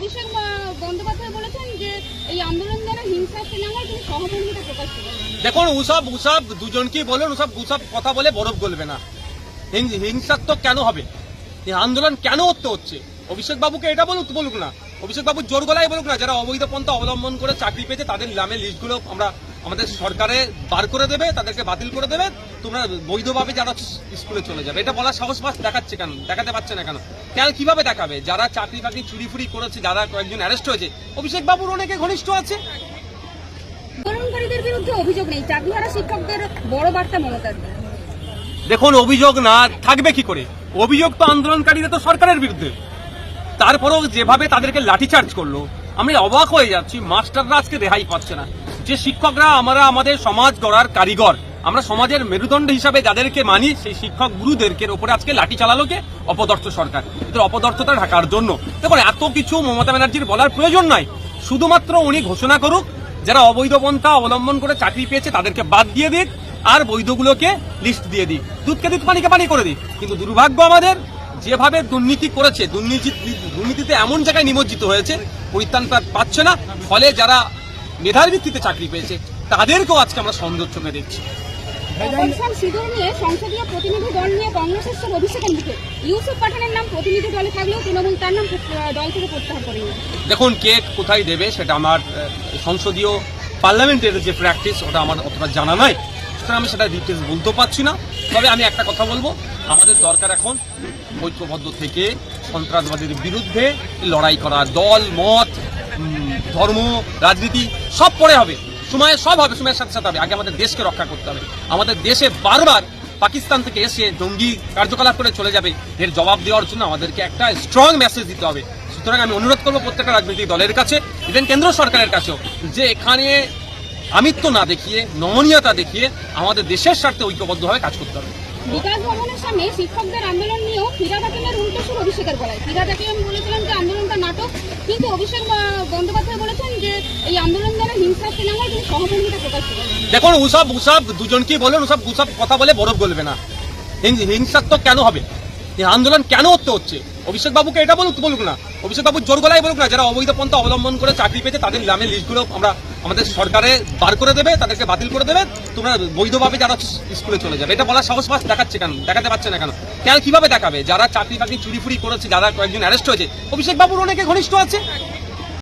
অভিষেক বন্দ্যোপাধ্যায় বলেছেন যে এই আন্দোলন দ্বারা হিংসা তিনি সহমর্মিতা প্রকাশ দেখুন উসব উসব দুজনকেই বলেন, ওসব উসব কথা বলে বরফ গলবে না। হিংসাত্মক কেন হবে? এই আন্দোলন কেন করতে হচ্ছে? অভিষেক বাবুকে এটা বলুক বলুক না। অভিষেক বাবু জোর গলায় বলুক না, যারা অবৈধ পন্থা অবলম্বন করে চাকরি পেয়েছে, তাদের নামে লিস্টগুলো আমরা আমাদের সরকারে বার করে দেবে তাদেরকে বাতিল করে দেবে তোমরা বৈধভাবে যারা স্কুলে চলে যাবে। এটা বলার সাহস পাস দেখাচ্ছে কেন? দেখাতে পারছে না কেন? কেন কীভাবে দেখাবে? যারা চাকরি বাকরি চুরি ফুরি করেছে যারা কয়েকজন অ্যারেস্ট হয়েছে অভিষেক বাবুর অনেকে ঘনিষ্ঠ আছে। আন্দোলনকারীদের বিরুদ্ধে অভিযোগ নেই। চাকরিহারা শিক্ষকদের বড় বার্তা মমতার দেখুন অভিযোগ না থাকবে কি করে? অভিযোগ তো আন্দোলনকারীরা তো সরকারের বিরুদ্ধে। তারপরেও যেভাবে তাদেরকে লাঠিচার্জ করল আমি অবাক হয়ে যাচ্ছি মাস্টাররা আজকে রেহাই পাচ্ছে না। যে শিক্ষকরা আমরা আমাদের সমাজ গড়ার কারিগর, আমরা সমাজের মেরুদণ্ড হিসাবে যাদেরকে মানি, সেই শিক্ষক গুরুদেরকে ওপরে আজকে লাঠি চালালো কে? অপদর্থ সরকার। এদের অপদর্থতা ঢাকার জন্য। দেখুন, এত কিছু মমতা ব্যানার্জির বলার প্রয়োজন নাই। শুধুমাত্র উনি ঘোষণা করুক, যারা অবৈধ পন্থা অবলম্বন করে চাকরি পেয়েছে তাদেরকে বাদ দিয়ে দিক, আর বৈধগুলোকে লিস্ট দিয়ে দিই দুধকে দুধ, পানিকে পানি করে দিই কিন্তু দুর্ভাগ্য আমাদের, যেভাবে দুর্নীতি করেছে, দুর্নীতি, দুর্নীতিতে এমন জায়গায় নিমজ্জিত হয়েছে পরিত্রাণ পাচ্ছে না। ফলে যারা মেধার ভিত্তিতে চাকরি পেয়েছে তাদেরকেও আজকে আমরা সন্দেহ চোখে দেখছি। অপারেশন সিঁদুর নিয়ে সংসদীয় প্রতিনিধি দল নিয়ে কংগ্রেসের সব অভিষেকের মুখে। ইউসুফ পাঠানের নাম প্রতিনিধি দলে থাকলেও তৃণমূল তার নাম দল থেকে প্রত্যাহার করেনি। দেখুন কে কোথায় দেবে সেটা আমার সংসদীয় পার্লামেন্টের যে প্র্যাকটিস ওটা আমার অতটা জানা নাই। সুতরাং আমি সেটা ডিটেলস বলতে পারছি না। তবে আমি একটা কথা বলব আমাদের দরকার এখন ঐক্যবদ্ধ থেকে সন্ত্রাসবাদের বিরুদ্ধে লড়াই করা দল মত ধর্ম রাজনীতি সব পরে হবে। সময় সব হবে, সময়ের সাথে সাথে হবে। আগে আমাদের দেশকে রক্ষা করতে হবে। আমাদের দেশে বারবার পাকিস্তান থেকে এসে জঙ্গি কার্যকলাপ করে চলে যাবে। এর জবাব দেওয়ার জন্য আমাদেরকে একটা স্ট্রং মেসেজ দিতে হবে। সুতরাং আমি অনুরোধ করব প্রত্যেকটা রাজনৈতিক দলের কাছে ইভেন কেন্দ্র সরকারের কাছেও, যে এখানে আমিত্ব না দেখিয়ে, নমনীয়তা দেখিয়ে আমাদের দেশের স্বার্থে ঐক্যবদ্ধভাবে কাজ করতে হবে। বিকাশ ভবনের সামনে শিক্ষকদের আন্দোলন নিয়েও উল্টো সুর অভিষেকের যে আন্দোলনটা নাটক, কিন্তু অভিষেক বন্দ্যোপাধ্যায় বলেছেন যে দেখুন উসব উসব দুজনকেই বলেন উসব উসব কথা বলে বরফ গলবে না। হিংসাত্মক কেন হবে? আন্দোলন কেন করতে হচ্ছে? অভিষেক বাবুকে এটা বলুক বলুক না। অভিষেক বাবু জোর গলায় বলুক না, যারা অবৈধ পন্থা অবলম্বন করে চাকরি পেয়েছে, তাদের নামে লিস্টগুলো আমরা আমাদের সরকারে বার করে দেবে, তাদেরকে বাতিল করে দেবে, তোমরা বৈধভাবে যারা স্কুলে চলে যাবে। এটা বলার সাহস পাস দেখাচ্ছে কেন? দেখাতে পারছে না কেন? কেন কীভাবে দেখাবে? যারা চাকরি বাকরি চুরি ফুরি করেছে, যারা কয়েকজন অ্যারেস্ট হয়েছে অভিষেক বাবুর অনেকে ঘনিষ্ঠ আছে।